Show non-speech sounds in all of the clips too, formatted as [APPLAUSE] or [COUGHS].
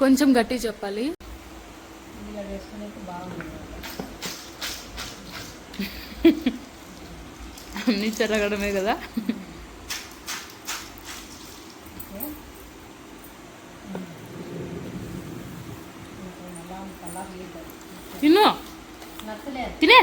కొంచెం గట్టి చెప్పాలి. ఇలా వేసుకునే బాగుంది అన్ని చెరగడమే కదా. తిను. తినే.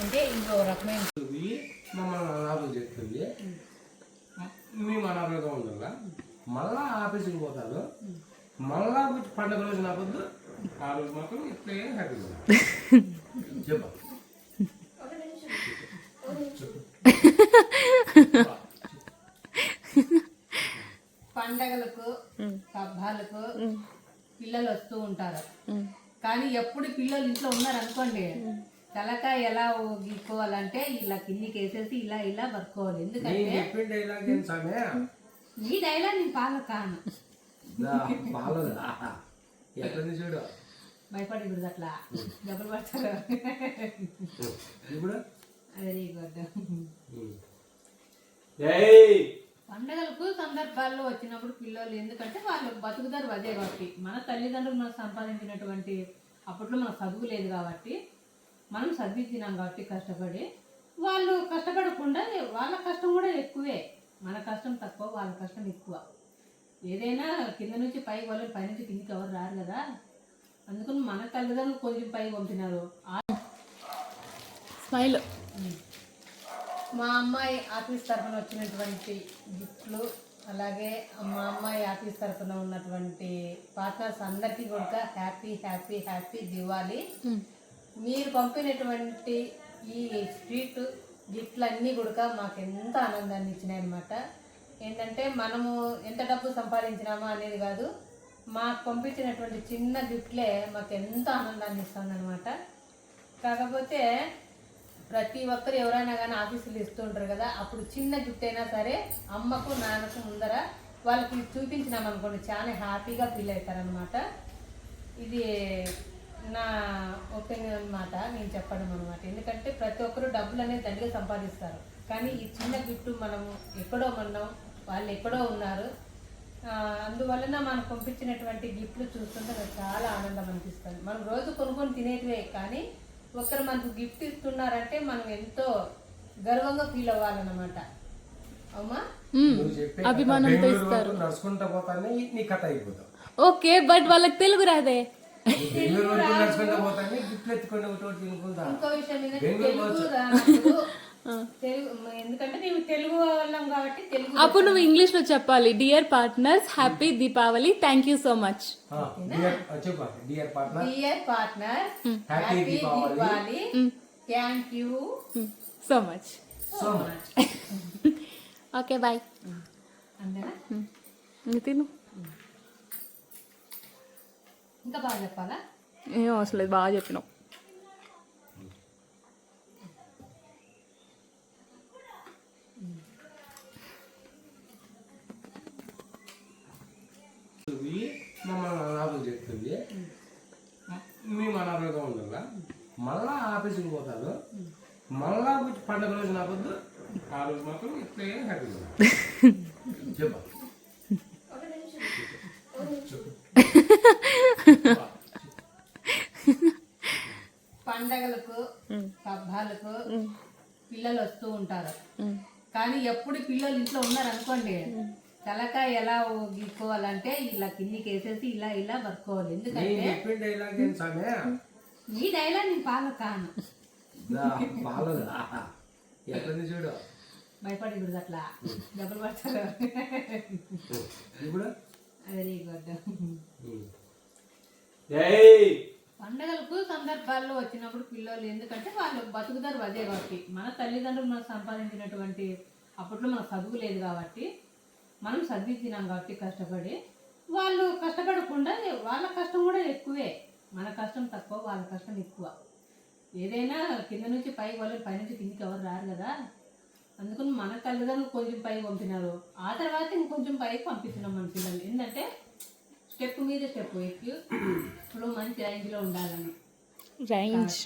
అంటే ఇంకో రకమైన చెప్తుంది మమ్మల్ని అనాథలు చెప్తుంది. మేము అనాథలుగా ఉండాలా? మళ్ళా ఆఫీస్కి పోతాను మళ్ళా పండుగ రోజు నా పొద్దు ఆ రోజు మాత్రం ఇట్లే హ్యాపీగా చెప్ప. పండగలకు పబ్బాలకు పిల్లలు వస్తూ ఉంటారు. కానీ ఎప్పుడు పిల్లలు ఇంట్లో ఉన్నారు అనుకోండి తలకాయ ఎలా గీక్కోవాలంటే ఇలా కిందికి వేసేసి ఇలా ఇలా పట్టుకోవాలి. ఎందుకంటే ఈ డైలాగ్ నేను పాల కాను. చూడు? భయపడి ఇప్పుడు అట్లా దెబ్బలు పడతారు. ఇప్పుడు? వెరీ గుడ్ ఏయ్! పండగలకు సందర్భాల్లో వచ్చినప్పుడు పిల్లలు ఎందుకంటే వాళ్ళు బతుకుతారు అదే కాబట్టి. మన తల్లిదండ్రులు మనం సంపాదించినటువంటి అప్పట్లో మనకు చదువు లేదు కాబట్టి మనం చదివించినాం కాబట్టి కష్టపడి వాళ్ళు కష్టపడకుండా వాళ్ళ కష్టం కూడా ఎక్కువే. మన కష్టం తక్కువ వాళ్ళ కష్టం ఎక్కువ. ఏదైనా కింద నుంచి పైకి వాళ్ళు పై నుంచి కిందికి ఎవరు రారు కదా. అందుకని మన తల్లిదండ్రులు కొంచెం పైకి పంపినారు. స్మైల్. మా అమ్మాయి ఆఫీస్ తరఫున వచ్చినటువంటి గిఫ్ట్లు అలాగే మా అమ్మాయి ఆఫీస్ తరఫున ఉన్నటువంటి పార్ట్నర్స్ అందరికీ కూడా హ్యాపీ హ్యాపీ హ్యాపీ దివాళీ. మీరు పంపినటువంటి ఈ స్వీట్ గిఫ్ట్లు అన్నీ కూడా మాకు ఎంత ఆనందాన్ని ఇచ్చినాయి అనమాట ఏంటంటే మనము ఎంత డబ్బు సంపాదించినామా అనేది కాదు మాకు పంపించినటువంటి చిన్న గిఫ్ట్లే మాకు ఎంత ఆనందాన్ని ఇస్తుంది అనమాట కాకపోతే ప్రతి ఒక్కరు ఎవరైనా కానీ ఆఫీసులు ఇస్తుంటారు కదా అప్పుడు చిన్న గిఫ్ట్ అయినా సరే అమ్మకు నాన్నకు ముందర వాళ్ళకి చూపించినాం అనుకోండి చాలా హ్యాపీగా ఫీల్ అవుతారనమాట ఇది నా ఒపీనియన్ అనమాట నేను చెప్పడం అనమాట ఎందుకంటే ప్రతి ఒక్కరు డబ్బులు అనేది దండిగా సంపాదిస్తారు. కానీ ఈ చిన్న గిఫ్ట్ మనము ఎక్కడో ఉన్నాం వాళ్ళు ఎక్కడో ఉన్నారు అందువలన మనం పంపించినటువంటి గిఫ్ట్లు చూస్తుంటే నాకు చాలా ఆనందం అనిపిస్తుంది. మనం రోజు కొనుక్కొని తినేటివే కానీ ఒకరు మనకు గిఫ్ట్ ఇస్తున్నారంటే మనం ఎంతో గర్వంగా ఫీల్ అవ్వాలన్నమాట. అమ్మా అభిమానంతో ఇస్తారు. నడుచుకుంటా పోతానే నీ కథ అయిపోతావు. ఓకే బట్ వాళ్ళకి తెలుగు రాదే. ఇంకో విషయం తెలుగు రానప్పుడు తెలుగు ఎందుకంటే మేము తెలుగు వాళ్ళం కాబట్టి తెలుగు అప్పుడు నువ్వు ఇంగ్లీష్లో చెప్పాలి dear partners happy Deepavali thank you so much dear partner dear partner happy happy Deepavali Deepavali thank you so much so much okay bye అంతేనా? తిను. ఇంకా బాగా చెప్పాలా? ఏం అవసరం లేదు బాగా చెప్పినావు మళ్ళా పండుగ రోజు నా పొద్దు ఆ రోజు మాత్రం ఇట్లే హ్యాపీగా చెప్ప. పండగలకు పబ్బాలకు పిల్లలు వస్తూ ఉంటారు. కానీ ఎప్పుడు పిల్లలు ఇంట్లో ఉన్నారు అనుకోండి తలకాయ ఎలా గీక్కోవాలంటే ఇలా కిందికి వేసేసి ఇలా ఇలా పట్టుకోవాలి. నేను ఎందుకంటే ఈ డైలాగ్ నేను పాల కాను. ఎట్లుంది చూడు? భయపడి ఇప్పుడు అట్లా. దెబ్బలు పడతారు. ఇప్పుడు? వెరీ గుడ్ ఏయ్! పండగలకు సందర్భాల్లో వచ్చినప్పుడు పిల్లలు ఎందుకంటే వాళ్ళు బతుకుతారు అదే కాబట్టి. మన తల్లిదండ్రులు మనం సంపాదించినటువంటి అప్పట్లో మనకు చదువు లేదు కాబట్టి మనం చదివించినాం కాబట్టి కష్టపడి వాళ్ళు కష్టపడకుండా వాళ్ళ కష్టం కూడా ఎక్కువే. మన కష్టం తక్కువ వాళ్ళ కష్టం ఎక్కువ. ఏదైనా కింద నుంచి పైకి వాళ్ళు పై నుంచి కిందికి ఎవరు రారు కదా. అందుకని మన తల్లిదండ్రులు కొంచెం పైకి పంపినారు. ఆ తర్వాత ఇంకొంచెం పైకి పంపిస్తున్నాం మన పిల్లలు ఏంటంటే స్టెప్ మీద స్టెప్ ఎక్కి ఇప్పుడు మంచి రేంజ్లో ఉండాలని. రైంజ్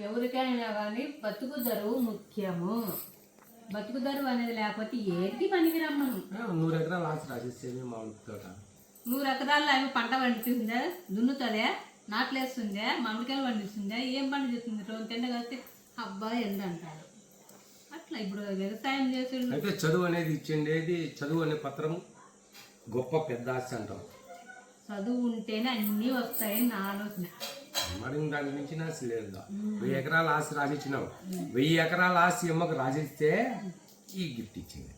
ఎవరికైనా కానీ బతుకు ధరువు ముఖ్యము. బతుకు ధరువు అనేది లేకపోతే ఏంటి పనికి రమ్మను నూరు ఎకరాలు తోట. నూరు ఎకరాల్లో అవి పంట పండిస్తుందా దున్నుతుందా? నాట్లేస్తుందా మామిడికాయలు పండిస్తుందా ఏం పండిస్తుంది? రోజు తిండ కలిసి అబ్బా ఎండ అంటారు. అట్లా ఇప్పుడు వ్యవసాయం చేసే అయితే చదువు అనేది ఇచ్చిండేది చదువు అనే పత్రం గొప్ప పెద్ద ఆస్తి అంటాం. చదువు ఉంటేనే అన్నీ వస్తాయని నా ఆలోచన. మరి దాని నుంచి ఆస్తి లేదు. వెయ్యి ఎకరాల ఆస్తి రాసిచ్చినావు వెయ్యి ఎకరాల ఆస్తి అమ్మకు రాసిస్తే ఈ గిఫ్ట్ ఇచ్చింది.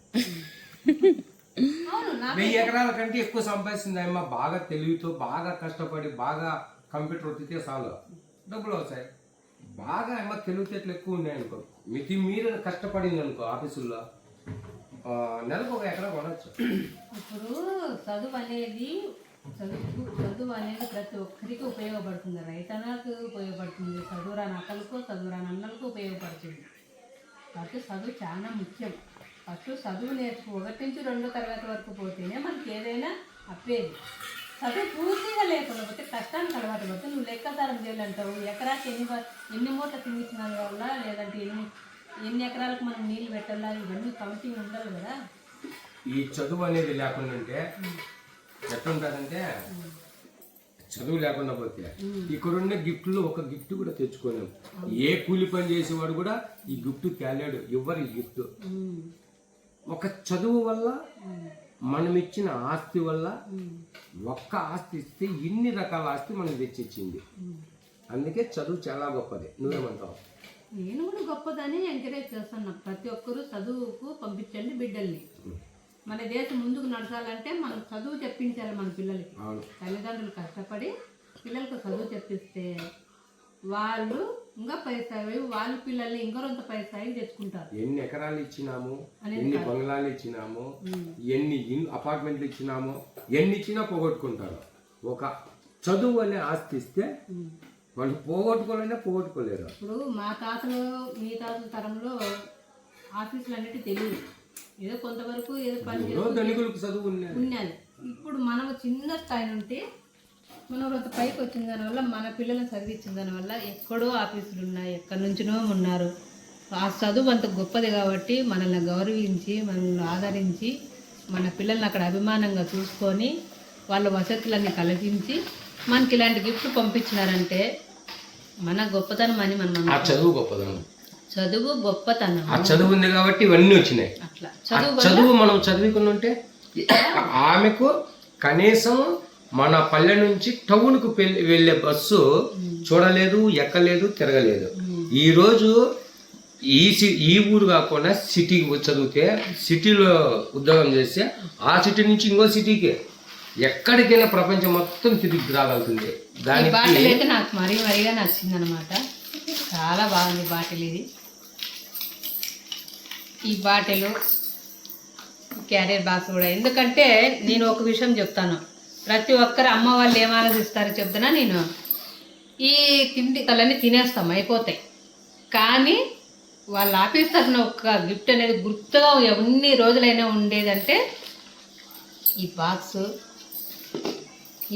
వెయ్యి ఎకరాల కంటే ఎక్కువ సంపాదిస్తుంది అమ్మ. బాగా తెలివితో బాగా కష్టపడి బాగా కంప్యూటర్ ఒత్తితే చాలు. డబ్బులు వస్తాయి బాగా అమ్మ తెలివితేటలు ఎక్కువ ఉన్నాయి అనుకో. మితి మీరు కష్టపడింది అనుకో ఆఫీసుల్లో. ఆ, నెలకు ఒక ఎకరా కొనవచ్చు ఇప్పుడు చదువు అనేది చదువు చదువు అనేది ప్రతి ఒక్కరికి ఉపయోగపడుతుంది. రైతన్నలకు ఉపయోగపడుతుంది. చదువు రాని అక్కలకు చదువు రాని అన్నలకు ఉపయోగపడుతుంది. కాబట్టి చదువు చాలా ముఖ్యం. ఫస్ట్ చదువు నేర్చుకో. ఒకటి నుంచి రెండో తరగతి వరకు పోతేనే మనకి ఏదైనా అప్పేది. చదువు పూర్తిగా లేకుండా పోతే కష్టానికి అలవాటు పడితే నువ్వు లెక్కసారం చేయాలంటావు ఎకరాకి ఎన్ని ఎన్ని మూటలు తిండిస్తున్న వల్ల లేదంటే ఎన్ని ఎన్ని ఎకరాలకు మనం నీళ్ళు పెట్టాలా? ఇవన్నీ కౌంటింగ్ ఉండాలి కదా. ఈ చదువు అనేది లేకుండా ఉంటే ఎట్లుంటుందంటే చదువు లేకుండా పోతే ఇక్కడున్న గిఫ్ట్లు ఒక గిఫ్ట్ కూడా తెచ్చుకోలేము ఏ కూలి పని చేసేవాడు కూడా ఈ గిఫ్ట్ తేలేడు. ఇవ్వరు ఈ గిఫ్ట్. ఒక చదువు వల్ల మనం ఇచ్చిన ఆస్తి వల్ల ఒక్క ఆస్తి ఇస్తే ఇన్ని రకాల ఆస్తి మనకు తెచ్చిచ్చింది. అందుకే చదువు చాలా గొప్పది. నువ్వేమంటావు? నేను కూడా గొప్పదని ఎంకరేజ్ చేస్తున్నా ప్రతి ఒక్కరూ చదువుకు పంపించండి బిడ్డల్ని. మన దేశం ముందుకు నడచాలంటే మనం చదువు చెప్పించాలి మన పిల్లలకి. తల్లిదండ్రులు కష్టపడి పిల్లలకు చదువు చెప్పిస్తే వాళ్ళు ఇంకా పై స్థాయి వాళ్ళ పిల్లల్ని ఇంకో కొంత పై స్థాయికి తెచ్చుకుంటారు. ఎన్ని ఎకరాలు ఇచ్చినాము ఎన్ని బంగ్లాలు ఇచ్చినాము ఎన్ని అపార్ట్మెంట్లు ఇచ్చినాము ఎన్ని ఇచ్చినా పోగొట్టుకుంటారు. ఒక చదువు అనే ఆస్తి ఇస్తే వాళ్ళు పోగొట్టుకోవాలనే పోగొట్టుకోలేరు. ఇప్పుడు మా తాతలు మీ తాతల తరంలో ఆఫీసులు అన్నిటి తెలియదు. ఏదో కొంతవరకు ఏదో పని ధనికులకు చదువు ఉన్నది. ఇప్పుడు మనం చిన్న స్థాయి నుండి మనం కొంత పైకి వచ్చిన దానివల్ల మన పిల్లలను చదివించిన దానివల్ల ఎక్కడో ఆఫీసులు ఉన్నాయి ఎక్కడి నుంచినో ఉన్నారు. ఆ చదువు అంత గొప్పది కాబట్టి మనల్ని గౌరవించి మనల్ని ఆదరించి మన పిల్లల్ని అక్కడ అభిమానంగా చూసుకొని వాళ్ళ వసతులన్నీ కల్పించి మనకి ఇలాంటి గిఫ్ట్ పంపించినారంటే మన గొప్పతనం అని మనం ఆ చదువు గొప్పదనం చదువు గొప్పతనం. ఆ చదువు ఉంది కాబట్టి ఇవన్నీ వచ్చినాయి. అట్లా. చదువు చదువు మనం చదువుకుని ఉంటే [COUGHS] ఆమెకు కనీసం మన పల్లె నుంచి టౌన్కు వెళ్ళే బస్సు చూడలేదు ఎక్కలేదు తిరగలేదు. ఈ రోజు ఈ సి- ఈ ఊరు కాకుండా సిటీకి చదివితే సిటీలో ఉద్యోగం చేస్తే ఆ సిటీ నుంచి ఇంకో సిటీకి. ఎక్కడికైనా ప్రపంచం మొత్తం తిరిగి రాగలుగుతుంది బాటిల్ అయితే నాకు మరీ మరీగా నచ్చింది అనమాట చాలా బాగుంది బాటిల్ ఇది. ఈ బాటిల్ క్యారియర్ బాక్స్ కూడా. ఎందుకంటే నేను ఒక విషయం చెప్తాను. ప్రతి ఒక్కరు అమ్మ వాళ్ళు ఏం ఆలోచిస్తారో చెప్తున్నా నేను. ఈ తిండి కలన్నీ తినేస్తాం అయిపోతాయి. కానీ వాళ్ళ ఆఫీస్ తరఫున ఒక గిఫ్ట్ అనేది గుర్తుగా ఎన్ని రోజులైనా ఉండేదంటే ఈ బాక్స్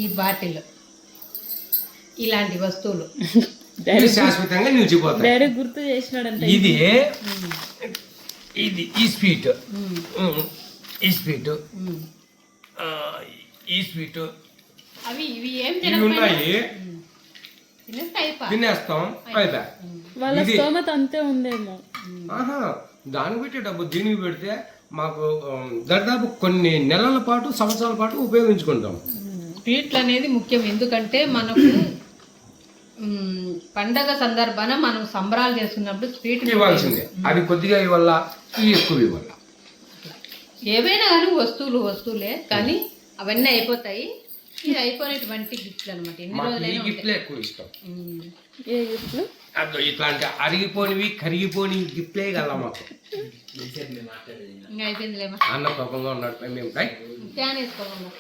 ఈ బాటిల్ ఇలాంటి వస్తువులు. శాశ్వతంగా నిలిచిపోతాయి. గుర్తు చేసినాడంట ఇది ఇది ఈ స్వీట్. ఈ స్వీట్. ఈ స్వీట్ అవి ఇవి ఏం ఇవి ఉన్నాయి తినేస్తే అయిపో. తినేస్తాం. అయిపోయా వాళ్ళ ఇది- స్తోమత అంతే ఉందేమో. ఆహా దానికి పెట్టి డబ్బు దీనికి పెడితే మాకు ఉమ్, దాదాపు కొన్ని నెలల పాటు సంవత్సరాల పాటు ఉపయోగించుకుంటాం. స్వీట్లు అనేది ముఖ్యం. ఎందుకంటే మనకు పండగ సందర్భాన మనం సంబరాలు చేసుకున్నప్పుడు స్వీట్ ఇవ్వాల్సిందే. అవి కొద్దిగా ఇవ్వాల? ఇవి ఎక్కువ ఇవ్వాల? ఏవైనా కానీ వస్తువులు వస్తువులే. కానీ అవన్నీ అయిపోతాయి. ఇది అయిపోయినటువంటి గిఫ్ట్లు అనమాట ఎన్ని రోజులైనా గిఫ్ట్లే ఎక్కువ ఇష్టం. ఏ గిఫ్ట్లు? అదో ఇట్లాంటి అరిగిపోనివి కరిగిపోని గిఫ్ట్లే కదా మాకు. ఇంకా అయిపోయిందిలేమా అన్న కోపంగా ఉన్నాడు. మేము ఫ్యాన్ వేసుకోకుండా